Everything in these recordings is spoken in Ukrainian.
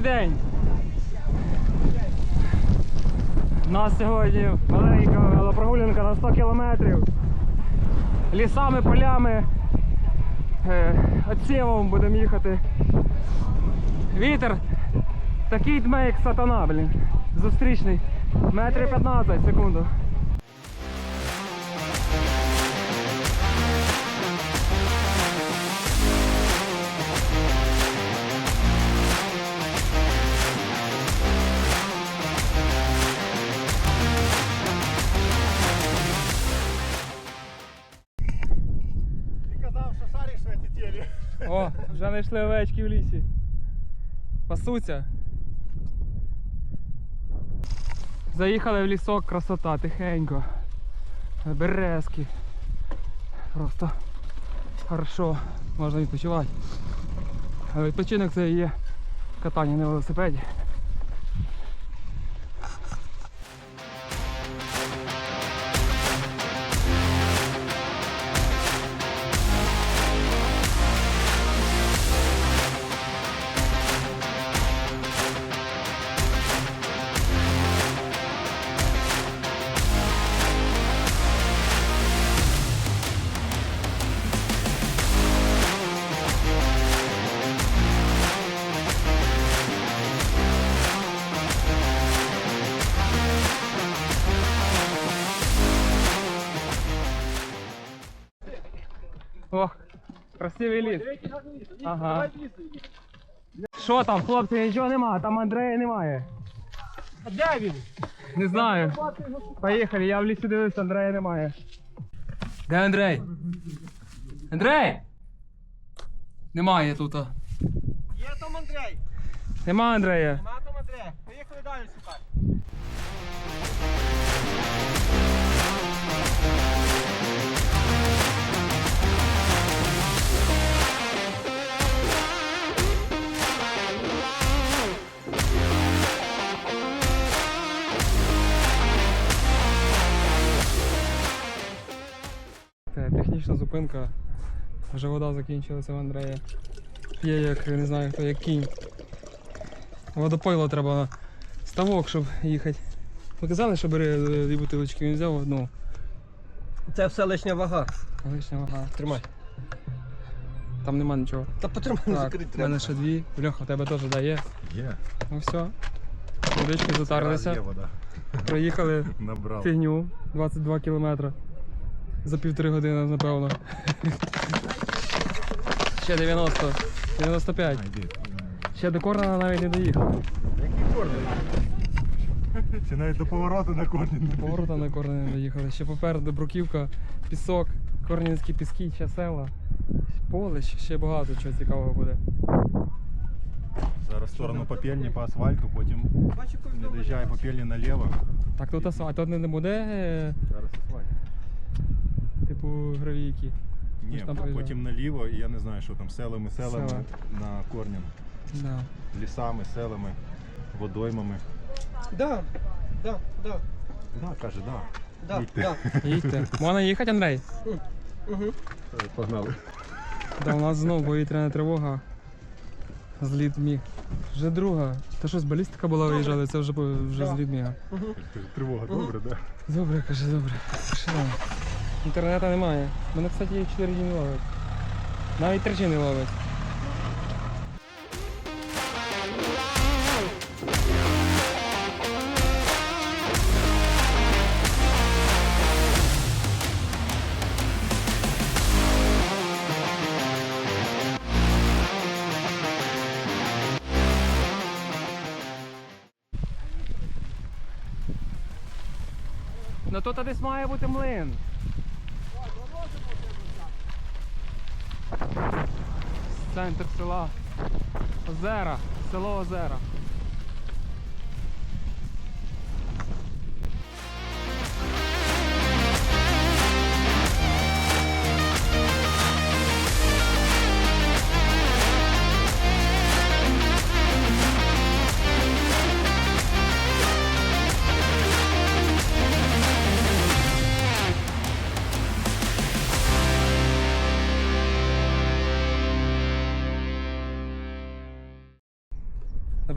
Добрий день! У нас сьогодні маленька велопрогулянка на 100 кілометрів. Лісами, полями. Е, Отсєвом будемо їхати. Вітер такий дме, як сатана, блін. Зустрічний. Метри 15 секунду. Знайшли овечки в лісі. Пасуться. Заїхали в лісок, красота, тихенько. Березки. Просто хорошо, можна відпочивати. Відпочинок це і є катання на велосипеді. Ліс. Ага. Що там, хлопці, нічого нема, там Андрея немає. А де він? Не знаю. Поїхали, я в лісі дивився, Андрея немає. Де Андрей? Андрей! Немає тут. Є там Андрей. Нема Андрея. Нема там Андрей. Поїхали далі шукати. Це технічна зупинка. Вже вода закінчилася в Андрея. П'є як, не знаю хто, як кінь. Водопойло треба ставок, щоб їхати. Ви казали, що бери е, дві бутилочки, він взяв одну. Це все лишня вага. Лишня вага. Тримай. Там нема нічого. Та потримай, не Так, закрити в треба. мене ще дві. Льоха, у тебе теж да, є. Є. Ну все. Водички затарлися. Є вода. Проїхали Набрав. фігню 22 кілометри. За півтори години, напевно. Ще 90. 95. Ще до Корнана навіть не доїхав. Який корний? Ще навіть до повороту на корні не Поворота на Корнені не доїхали. Ще попереду Бруківка, пісок, Корнінські піски, ще села. Поле, ще- багато чого цікавого буде. Зараз в сторону попільні по асфальту, потім не доїжджає попільні наліво. Так тут асфальт, тут не буде, е. Типу, гравійки. Ні, там проїжджали. потім наліво, і я не знаю, що там селами, селами Села. на корням. Да. Лісами, селами, водоймами. Да, да, да, Да, каже, да. да, Їдьте. да. Їдьте. Можна їхати, Андрей? Угу. Погнали. Да, у нас знову повітряна тривога. З людьми. Вже друга. Та щось балістика була виїжджали, це вже, по- вже з Да. людьми. Каже, Тривога, добре, да? Добре, каже, добре. Що там? Інтернету немає. Мене, кстати, 4 дні не ловить. Навіть 3 не ловить. Ну тут десь має бути млин. Центр села. Озера. Село Озера.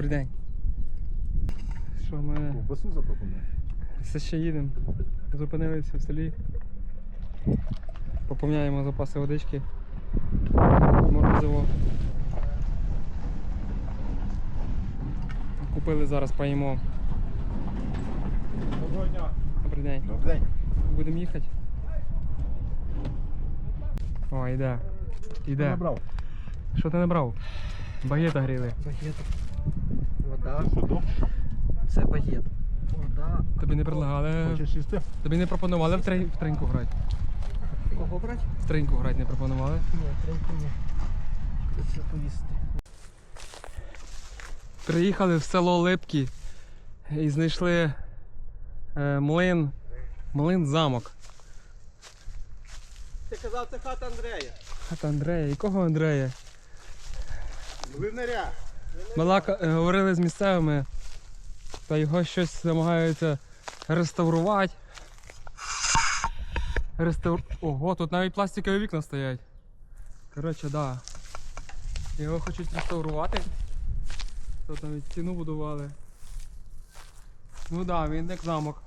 Добрий день. Що ми Ковбасу запропонує. все ще їдемо. Зупинилися в селі. Поповняємо запаси водички. Морозиво. Купили зараз поїмо. Доброго дня. Добрий день. Добрий день. Будемо їхати. О, йде. Йде. Що ти не брав? Багета гріли. Багет. Вода. Це багет. Вода. Тобі не предлагали. Хочеш їсти? Тобі не пропонували в, трей... в треньку грати. Кого брати? В треньку грати не пропонували. Ні, треньку ні. Це поїсти. Приїхали в село Липки і знайшли е, млин. Млин замок. Ти казав, це хата Андрея. Хата Андрея. Якого Андрея? Глинаря. Ми лака- е, говорили з місцевими, та його щось намагаються реставрувати. Реставр... Ого, тут навіть пластикові вікна стоять. Коротше, да. Його хочуть реставрувати. Тут навіть стіну будували. Ну да, він як замок.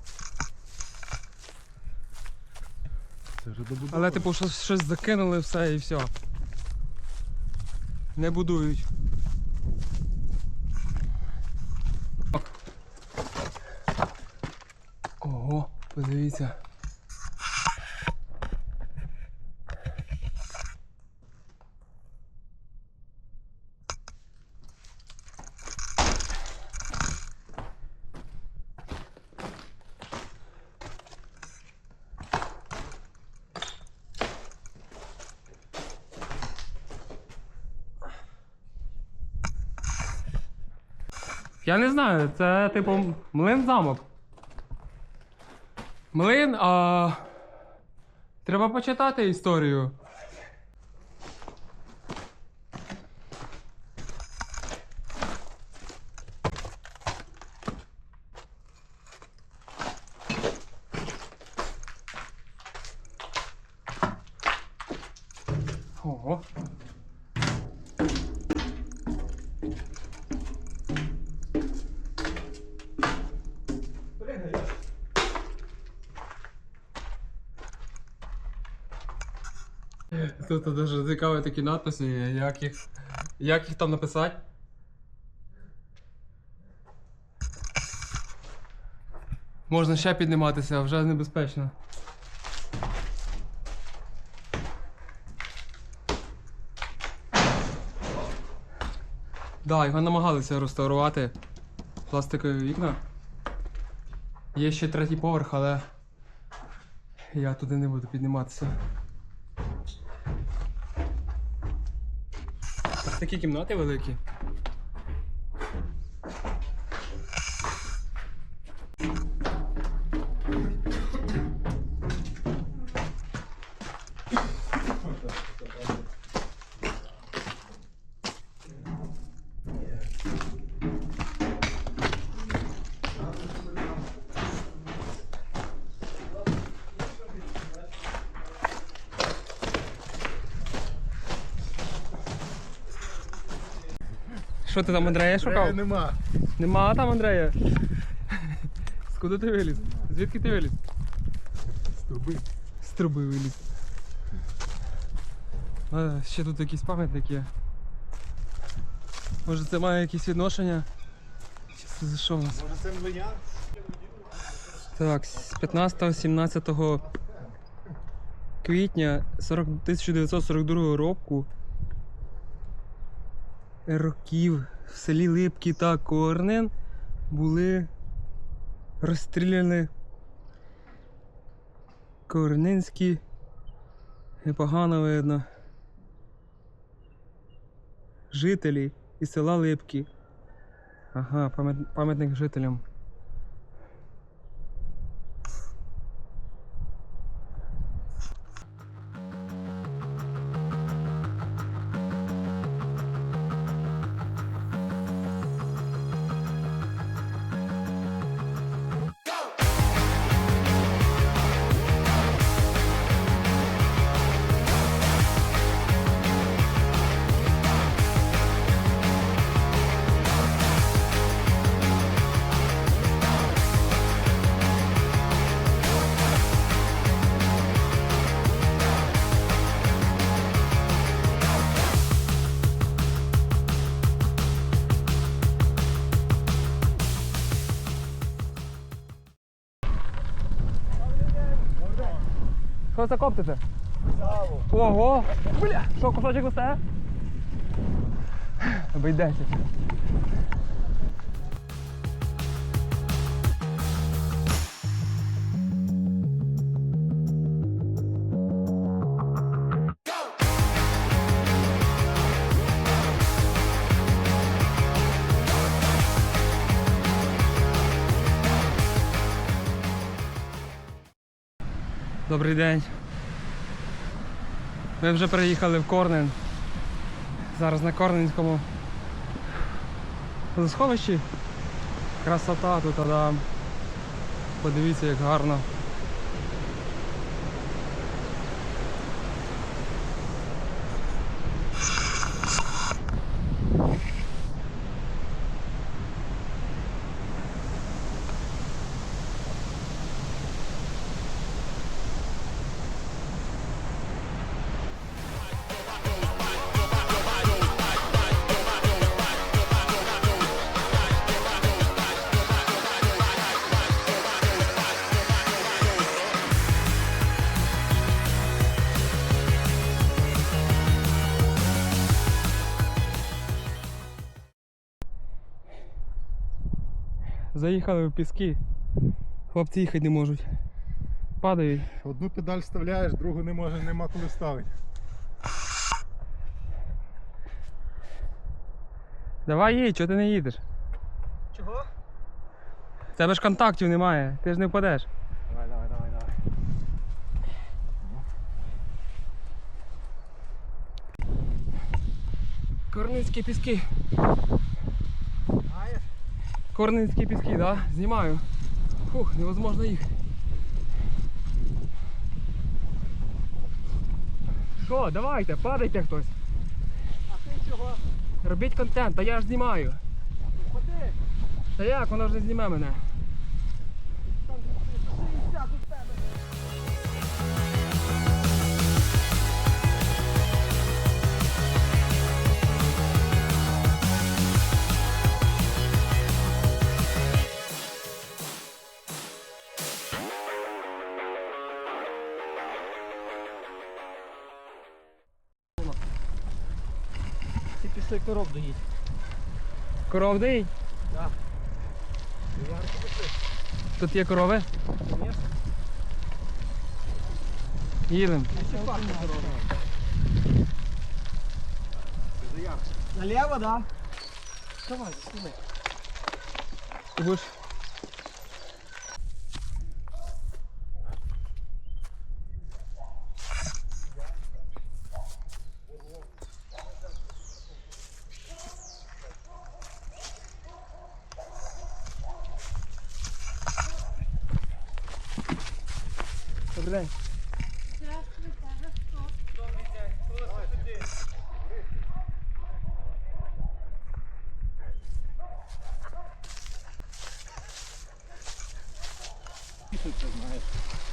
Це вже добудова. Але типу щось, щось закинули все і все. Не будують. Ого, подивіться. Я не знаю, це типу млин замок. Млин, а. Треба почитати історію. Ого. Тут дуже цікаві такі надписи, як їх, як їх там написати. Можна ще підніматися, вже небезпечно. Да, його намагалися реставрувати. Пластикові вікна. Є ще третій поверх, але я туди не буду підніматися. Такі кімнати великі. Що ти там, Андрея, шукав? Нема. Нема там Андрея. Скуди ти виліз? Звідки ти виліз? Струби. З труби виліз. А, ще тут якийсь пам'ятник є. Може це має якесь відношення? Чи це за що у нас? Може це млиняр? Так, з 15-17 квітня 40, 1942 року років в селі Липки та Корнен були розстріляні корненські непогано видно жителі із села Липки. Ага, пам'ятник жителям. Що це коптите? Ого! Бля! Що, кусочок листа? Обійдеться. Добрий день. Ми вже приїхали в Корнен. Зараз на Корненському сховищі. Красота тут, да. Подивіться, як гарно. Заїхали в піски. Хлопці їхати не можуть. Падають. Одну педаль вставляєш, другу не може, нема коли ставити. Давай їдь, чого ти не їдеш? Чого? В тебе ж контактів немає, ти ж не впадеш. Давай, давай, давай, давай. Корницькі піски. Знаєш? Корницькі піски? Да? Знімаю. Фух, невозможно їх. Що, давайте, падайте хтось. А ти чого? Робіть контент, а я ж знімаю. Ходи. Та як, воно ж не зніме мене. Ти і коров доїть. Коров доїть? Так. Тут є корови? Їдемо. Ще пахне корова. Налево, да? Давай, сюди. Ти будеш Добрий день.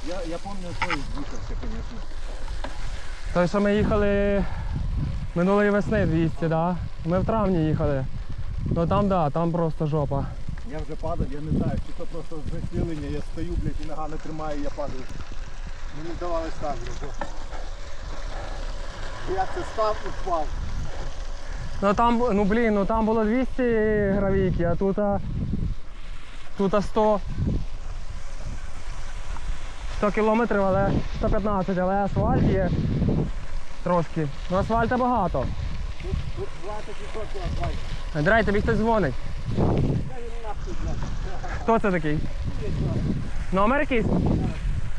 Я, я пам'ятаю, що їхався, звісно. Той, що ми їхали минулої весни 200, да? Ми в травні їхали. Ну там да, там просто жопа. Я вже падав, я не знаю, чи то просто знесилення, я стою, блядь, і нога не тримає, і я падаю. Мені здавалось так, блядь. Я це став і впав. Ну там, ну блін, ну там було 200 гравійки, а тут, а, тут а 100. 100 кілометрів, але 115, але асфальт є трошки. Ну асфальту багато. Тут 20% асфальт. Андрей, тобі хтось дзвонить. Хто це такий? Номер якийсь?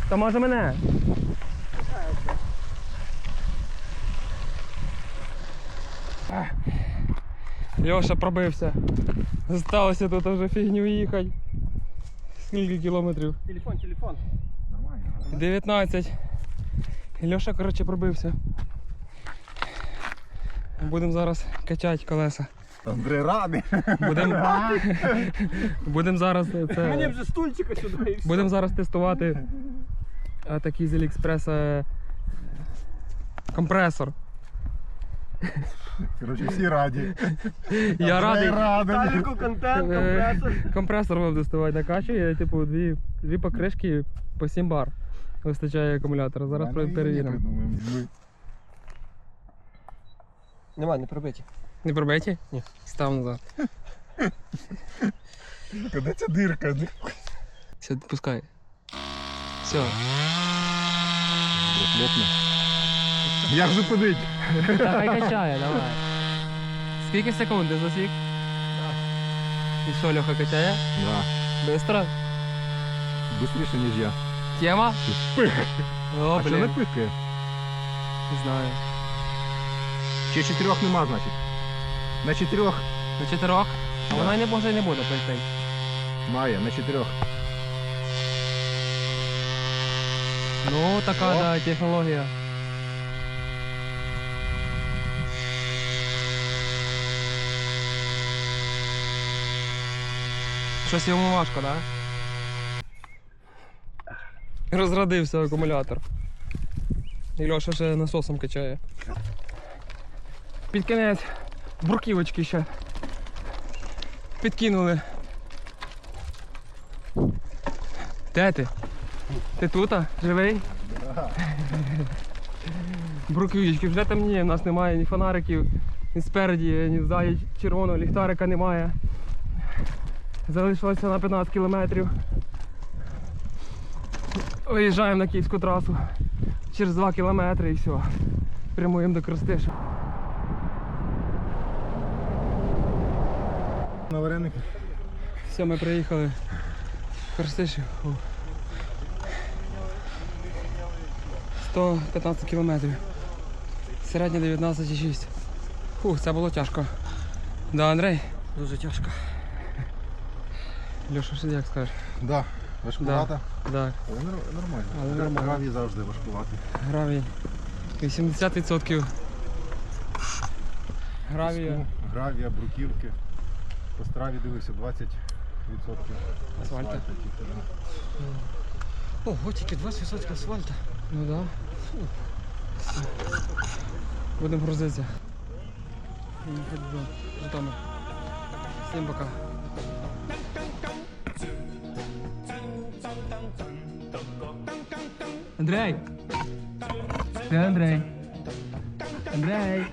То може мене. Льоша пробився. Залишилося тут вже фігню їхати. Скільки кілометрів? Телефон, телефон. 19. Льоша, коротше, пробився. Будемо зараз качати колеса. Андрей радий. Будемо будем зараз Мені вже стульчика сюди і все. Будемо зараз тестувати а, такий з Аліекспреса компресор. Коротше, всі раді. Я радий. радий. Таліку контент, Е, компресор. Компресор будемо тестувати накачує, типу, дві, дві покришки по 7 бар. вистачає акумулятора. Зараз Нормально перевіримо. Нема, не пробиті. Не пробиті? Ні. Став назад. Де ця дирка? Все, пускай. Все. Як зупинить? Та хай качає, давай. Скільки секунд ти засік? І що, Льоха качає? Да. Бистро? Быстріше, ніж я. Тема? О, А що не блін. пихає? Не знаю. Ще чотирьох нема, значить. На чотирьох На чотирьох? А Да. вона й не може і не буде пити. має, на чотирьох. Ну, така, О. да, технологія. Щось йому важко? Да? Розрадився акумулятор. І Льоша ще насосом качає. Під кінець бруківочки ще. Підкинули. Де ти? Ти тут? Живий? Бруківочки, вже темніє, в нас немає ні фонариків, ні спереді, ні ззаді червоного ліхтарика немає. Залишилося на 15 кілометрів. Виїжджаємо на київську трасу через 2 кілометри і все. Прямуємо до Крестиша. На вареник. Все, ми приїхали в Крестишів. 115 кілометрів. Середня 19,6. Фух, це було тяжко. Да, Андрей? Дуже тяжко. Льоша, що як скажеш? Да. Важкувата. Так, Але нормально. Але нормально. Гравій завжди важкувати. гравій. 80% гравія. Гравія, бруківки. По страві дивився 20% Асфальту. тільки, да. Ого, тільки 20% асфальту. Ну да. Будемо грузитися. Житомир. Всім пока. Андрей! Андрей? Андрей!